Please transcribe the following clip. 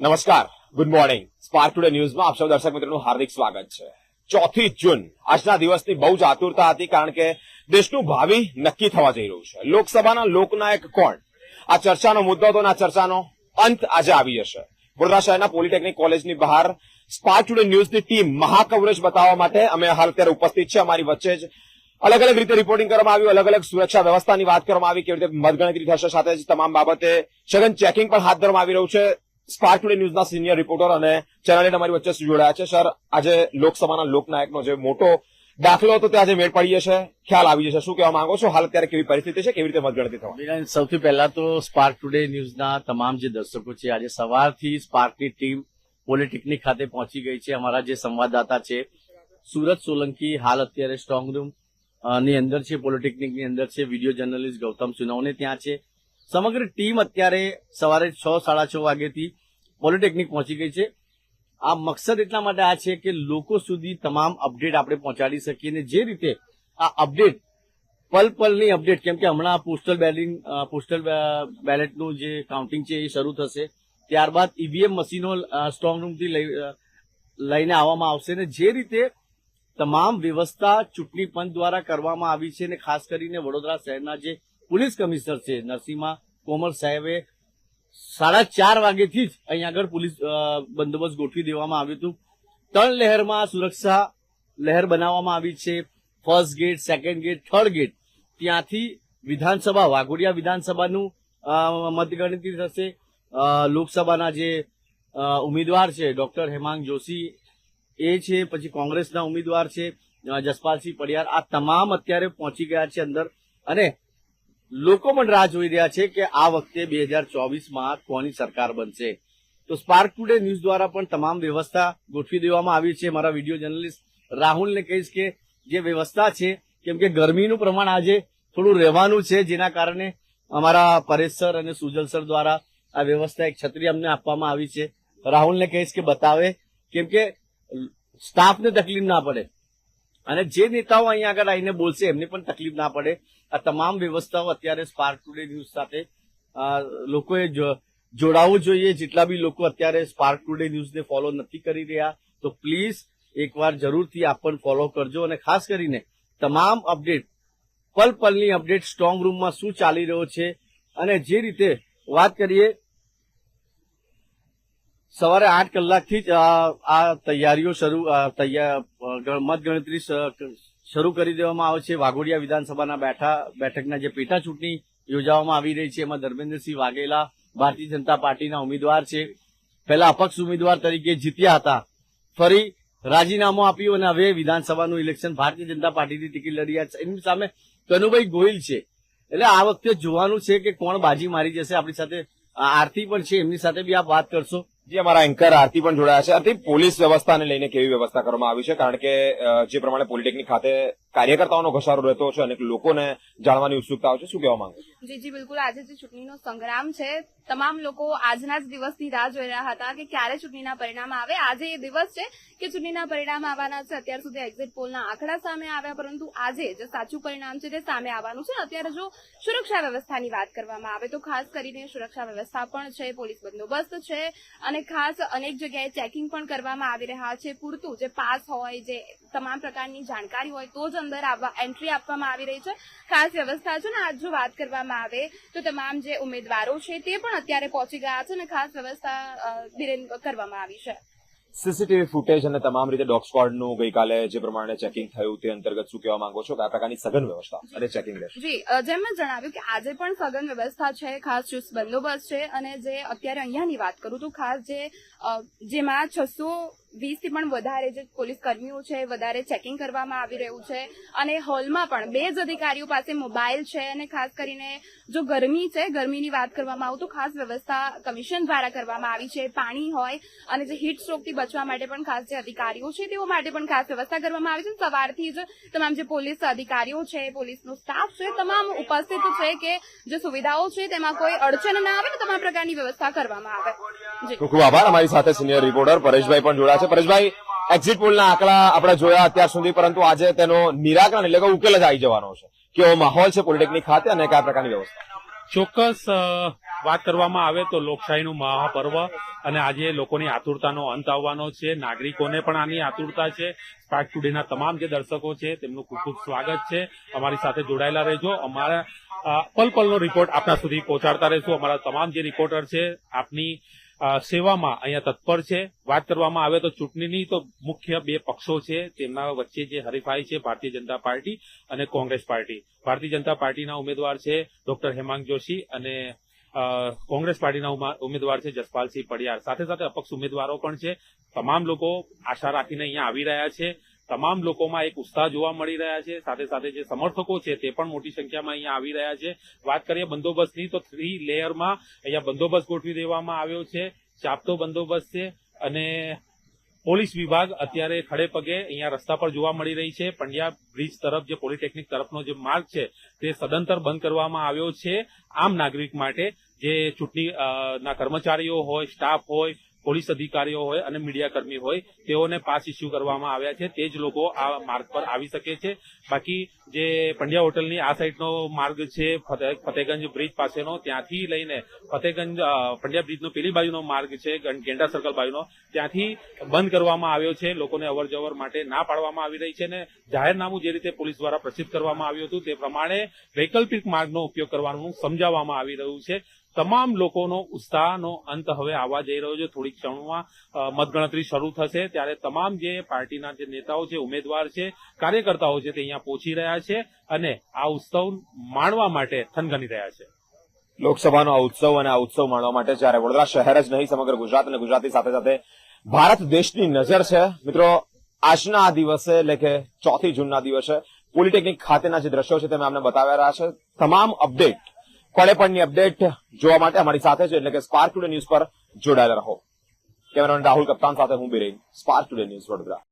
નમસ્કાર. Good morning spark today ન્યૂઝમાં આપ સૌ દર્શક મિત્રોનું હાર્દિક સ્વાગત છે. ચોથી જૂન, આજના દિવસની બહુ જ આતુરતા હતી કારણ કે દેશનું ભાવિ નક્કી થવા જઈ રહ્યું છે. લોકસભાના લોકનાયક કોણ? આ ચર્ચાનો મુદ્દો હતો અને આ ચર્ચાનો અંત આજે આવી જશે. વડોદરા શહેરના પોલિટેકનિક કોલેજની બહાર સ્પાર્ક ટુડે ન્યૂઝની ટીમ મહાકવરેજ બતાવવા માટે અમે હાલ અત્યારે ઉપસ્થિત છે અમારી વચ્ચે જ અલગ અલગ રીતે રિપોર્ટિંગ કરવામાં આવ્યું, અલગ અલગ સુરક્ષા વ્યવસ્થાની વાત કરવામાં આવી, કેવી રીતે મતગણતરી થશે સાથે જ તમામ બાબતે સઘન ચેકિંગ પણ હાથ ધરવામાં આવી રહ્યું છે. સ્પાર્ક ટુડે ન્યૂઝના સિનિયર રિપોર્ટર અને ચેનલ અમારી વચ્ચે જોડાયા છે. સર આજે લોકસભાના લોકનાયકનો જે મોટો દાખલો હતો તે આજે મેળ પડી જશે. ખ્યાલ આવી જશે. શું કહેવા માંગો છો? હાલ અત્યારે કેવી પરિસ્થિતિ છે? કેવી રીતે મતગણતરી થવા સૌથી પહેલા તો સ્પાર્ક ટુડે ન્યૂઝના તમામ જે દર્શકો છે, આજે સવારથી સ્પાર્કની ટીમ પોલિટેકનિક ખાતે પહોંચી ગઈ છે. અમારા જે સંવાદદાતા છે, સુરત સોલંકી, હાલ અત્યારે સ્ટ્રોંગ રૂમની અંદર છે પોલિટેકનિકની અંદર છે વીડિયો જર્નલિસ્ટ ગૌતમ સુનાવને ત્યાં છે. સમગ્ર ટીમ અત્યારે સવારે છ, સાડા છ વાગ્યાથી પોલિટેકનિક પહોંચી ગઈ છે. આ મકસદ એટલા માટે આ છે કે લોકો સુધી તમામ અપડેટ આપણે પહોંચાડી શકીએ અને જે રીતે આ અપડેટ, પલ પલની અપડેટ, કેમ કે હમણાં પોસ્ટલ બેલિંગ પોસ્ટલ બેલેટનું જે કાઉન્ટિંગ છે એ શરૂ થશે. ત્યારબાદ ઈવીએમ મશીનો સ્ટ્રોંગ રૂમથી લઈ લઈને આવવામાં આવશે અને જે રીતે તમામ વ્યવસ્થા ચૂંટણી પંચ દ્વારા કરવામાં આવી છે અને ખાસ કરીને વડોદરા શહેરના જે પોલીસ કમિશનર છે નરસિંહા કોમર સાહેબે સાડા ચાર વાગેથી જ અહીંયા આગળ પોલીસ બંદોબસ્ત ગોઠવી દેવામાં આવ્યું હતું. ત્રણ લહેરમાં સુરક્ષા લહેર બનાવવામાં આવી છે. First gate, second gate, third gate. ત્યાંથી વિધાનસભા, વાઘોડિયા વિધાનસભાનું મતગણતરી થશે. લોકસભાના જે ઉમેદવાર છે, ડોક્ટર હેમાંગ જોશી, એ છે, પછી કોંગ્રેસના ઉમેદવાર છે જસપાલસિંહ પડિયાર. આ તમામ અત્યારે પહોંચી ગયા છે અંદર. અને લોકો પણ રાહ જોઈ રહ્યા છે કે આ વખતે બે હજાર ચોવીસમાં કોની સરકાર બનશે. તો સ્પાર્ક ટુડે ન્યૂઝ દ્વારા પણ તમામ વ્યવસ્થા ગોઠવી દેવામાં આવી છે. મારા વીડિયો જર્નલિસ્ટ રાહુલને કહીશ કે જે વ્યવસ્થા છે, કેમ કે ગરમીનું પ્રમાણ આજે થોડું રહેવાનું છે, જેના કારણે અમારા પરેશ સર અને સુજલ સર દ્વારા આ વ્યવસ્થા એક છત્રી અમને આપવામાં આવી છે. રાહુલને કહીશ કે બતાવે, કેમ કે સ્ટાફને તકલીફ ના પડે. અને જે નેતાઓ અહીંયા આગળ આવીને બોલશે, એમને પણ તકલીફ ના પડે. આ તમામ વ્યવસ્થાઓ અત્યારે સ્પાર્ક ટુડે ન્યૂઝ સાથે લોકોએ જોડાવવું જોઈએ. જેટલા બી લોકો અત્યારે સ્પાર્ક ટુડે ન્યૂઝને ફોલો નથી કરી રહ્યા, તો પ્લીઝ એકવાર જરૂરથી આપ પણ ફોલો કરજો અને ખાસ કરીને તમામ અપડેટ પલ પલની અપડેટ સ્ટ્રોંગ રૂમમાં શું ચાલી રહ્યો છે અને જે રીતે વાત કરીએ, સવારે આઠ કલાકથી જ આ તૈયારીઓ શરૂ મતગણતરી શરૂ કરી દેવામાં આવશે વાઘોડિયા વિધાનસભાના બેઠા, બેઠકના જે પેટા ચૂંટણી યોજવામાં આવી રહી છે, એમાં ધર્મેન્દ્રસિંહ વાઘેલા ભારતીય જનતા પાર્ટીના ઉમેદવાર છે. પહેલા અપક્ષ ઉમેદવાર તરીકે જીત્યા હતા. ફરી રાજીનામું આપ્યું અને હવે વિધાનસભાનું ઇલેક્શન ભારતીય જનતા પાર્ટીની ટિકિટ લડી રહ્યા છે. એમની સામે કનુભાઈ ગોહિલ છે. એટલે આ વખતે જોવાનું છે કે કોણ બાજી મારી જશે. આપણી સાથે આરતી પણ છે. એમની સાથે બી આપ વાત કરશો. જે, અમારા એન્કર આરતી પણ જોડાયા છે. આરતી, પોલીસ વ્યવસ્થાને લઈને કેવી વ્યવસ્થા કરવામાં આવી છે? કારણ કે જે પ્રમાણે પોલિટેકનિક ખાતે કાર્યકર્તાઓનો ઘસારો રહેતો છે અને લોકોને જાણવાની ઉત્સુકતા છે. શું કહેવા માંગો જી જી, બિલકુલ. આજે જે ચૂંટણીનો સંગ્રામ છે, તમામ લોકો આજના જ દિવસની રાહ જોઈ રહ્યા હતા કે ક્યારે ચૂંટણીના પરિણામ આવે. આજે એ દિવસ છે કે ચૂંટણીના પરિણામ આવવાના છે. અત્યાર સુધી એક્ઝિટ પોલના આંકડા સામે આવ્યા, પરંતુ આજે જે સાચું પરિણામ છે તે સામે આવવાનું છે. અત્યારે જો સુરક્ષા વ્યવસ્થાની વાત કરવામાં આવે, તો ખાસ કરીને સુરક્ષા વ્યવસ્થા પણ છે, પોલીસ બંદોબસ્ત છે અને ખાસ અનેક જગ્યાએ ચેકિંગ પણ કરવામાં આવી રહ્યા છે. પૂરતું જે પાસ હોય, જે તમામ પ્રકારની જાણકારી હોય, તો જ અંદર આવવા એન્ટ્રી આપવામાં આવી રહી છે. ખાસ વ્યવસ્થા છે ને આજ જો વાત કરવામાં આવે તો તમામ જે ઉમેદવારો છે તે પણ અત્યારે પહોંચી ગયા છે અને ખાસ વ્યવસ્થા કરવામાં આવી છે. સીસીટીવી ફૂટેજ અને તમામ રીતે ડોગ સ્કવોડનું ગઈકાલે જે પ્રમાણે ચેકિંગ થયું તે અંતર્ગત શું કહેવા માંગો છો? કે આ પ્રકારની સઘન વ્યવસ્થા અને ચેકિંગ રહેશે જી જેમ મેં જણાવ્યું કે આજે પણ સઘન વ્યવસ્થા છે ખાસ ચુસ્ત બંદોબસ્ત છે અને જે અત્યારે અહીંયાની વાત કરું તો ખાસ જે જેમાં છસો વીસથી પણ વધારે જે પોલીસ કર્મીઓ છે, વધારે ચેકિંગ કરવામાં આવી રહ્યું છે. અને હોલમાં પણ બે જ અધિકારીઓ પાસે મોબાઈલ છે અને ખાસ કરીને જો ગરમી છે, ગરમીની વાત કરવામાં આવે તો ખાસ વ્યવસ્થા કમિશન દ્વારા કરવામાં આવી છે. પાણી હોય અને જે હીટ સ્ટ્રોકથી બચવા માટે પણ ખાસ જે અધિકારીઓ છે, તેઓ માટે પણ ખાસ વ્યવસ્થા કરવામાં આવી છે. સવારથી જ તમામ જે પોલીસ અધિકારીઓ છે, પોલીસનો સ્ટાફ છે, તમામ ઉપસ્થિત છે કે જે સુવિધાઓ છે, તેમાં કોઈ અડચણ ના આવે ને તમામ પ્રકારની વ્યવસ્થા કરવામાં આવે. ખૂબ ખૂબ આભાર. અમારી સાથે સિનિયર રિપોર્ટર પરેશભાઈ પણ છે પરેશભાઈ. એક્ઝિટ પોલના આંકડા આપણે જોયા અત્યાર સુધી, પરંતુ આજે તેનો નિરાકરણ એટલે કે ઉકેલ જ આવી જવાનો છે. કેવો માહોલ છે પોલિટેકનિક ખાતે અને કયા પ્રકારની વ્યવસ્થા? ચોક્કસ વાત કરવામાં આવે તો લોકશાહીનું મહાપર્વ અને આજે લોકોની આતુરતાનો અંત આવવાનો છે. નાગરિકોને પણ આની આતુરતા છે. સ્પાર્ક ટુડેના તમામ જે દર્શકો છે, તેમનું ખૂબ ખૂબ સ્વાગત છે. અમારી સાથે જોડાયેલા રહેજો. અમારા પલ પલનો રિપોર્ટ આપના સુધી પહોંચાડતા રહેશું. અમારા તમામ જે રિપોર્ટર છે, આપની સેવામાં અહીંયા તત્પર છે. વાત કરવામાં આવે તો ચૂંટણીની તો મુખ્ય બે પક્ષો છે. તેમના વચ્ચે જે હરીફાઈ છે, ભારતીય જનતા પાર્ટી અને કોંગ્રેસ પાર્ટી. ભારતીય જનતા પાર્ટીના ઉમેદવાર છે ડોક્ટર હેમાંગ જોશી અને કોંગ્રેસ પાર્ટીના ઉમેદવાર છે જસપાલસિંહ પડિયાર. સાથે સાથે અપક્ષ ઉમેદવારો પણ છે. તમામ લોકો આશા રાખીને અહીંયા આવી રહ્યા છે. તમામ લોકોમાં એક ઉત્સાહ જોવા મળી રહ્યા છે. સાથે સાથે જે સમર્થકો છે તે પણ મોટી સંખ્યામાં અહીંયા આવી રહ્યા છે. વાત કરીએ બંદોબસ્તની, તો થ્રી લેયરમાં અહીંયા બંદોબસ્ત ગોઠવી દેવામાં આવ્યો છે. ચાપતો બંદોબસ્ત છે અને પોલીસ વિભાગ અત્યારે ખડે પગે અહીંયા રસ્તા પર જોવા મળી રહી છે. પંડ્યા બ્રિજ તરફ જે પોલિટેકનિક તરફનો જે માર્ગ છે તે સદંતર બંધ કરવામાં આવ્યો છે. આમ નાગરિક માટે જે ચૂંટણી ના કર્મચારીઓ હોય, સ્ટાફ હોય પોલીસ અધિકારીઓ હોય અને મીડિયાકર્મી હોય, તેઓને પાસ ઇસ્યુ કરવામાં આવ્યા છે. તે જ લોકો આ માર્ગ પર આવી શકે છે. બાકી જે પંડ્યા હોટલની આ સાઈડનો માર્ગ છે ફતેગંજ બ્રિજ પાસેનો, ત્યાંથી લઈને ફતેગંજ પંડ્યા બ્રિજનો પેલી બાજુનો માર્ગ છે ગેંડા સર્કલ બાજુનો, ત્યાંથી બંધ કરવામાં આવ્યો છે. લોકોને અવરજવર માટે ના પાડવામાં આવી રહી છે અને જાહેરનામું જે રીતે પોલીસ દ્વારા પ્રસિદ્ધ કરવામાં આવ્યું હતું, તે પ્રમાણે વૈકલ્પિક માર્ગનો ઉપયોગ કરવાનું સમજાવવામાં આવી રહ્યું છે. તમામ લોકોનો ઉત્સાહનો અંત હવે આવવા જઈ રહ્યો છે. થોડીક ક્ષણોમાં મતગણતરી શરૂ થશે. ત્યારે તમામ જે પાર્ટીના જે નેતાઓ છે, ઉમેદવાર છે, કાર્યકર્તાઓ છે, તે અહીંયા પહોંચી રહ્યા છે અને આ ઉત્સવ માણવા માટે થનગની રહ્યા છે. લોકસભાનો આ ઉત્સવ અને આ ઉત્સવ માણવા માટે જ્યારે વડોદરા શહેર જ નહીં, સમગ્ર ગુજરાત અને ગુજરાતની સાથે સાથે ભારત દેશની નજર છે. મિત્રો, આજના આ દિવસે એટલે કે ચોથી જૂનના દિવસે પોલિટેકનિક ખાતેના જે દ્રશ્યો છે, તે મેં અમને બતાવ્યા રહ્યા છે. તમામ અપડેટ કોળેપણની અપડેટ જોવા માટે અમારી સાથે છે, એટલે કે સ્પાર્ક ટુડે ન્યૂઝ પર જોડાયેલા રહો. કેમેરામેન રાહુલ, કપ્તાન સાથે હું Biren Spark Today news Vadodara.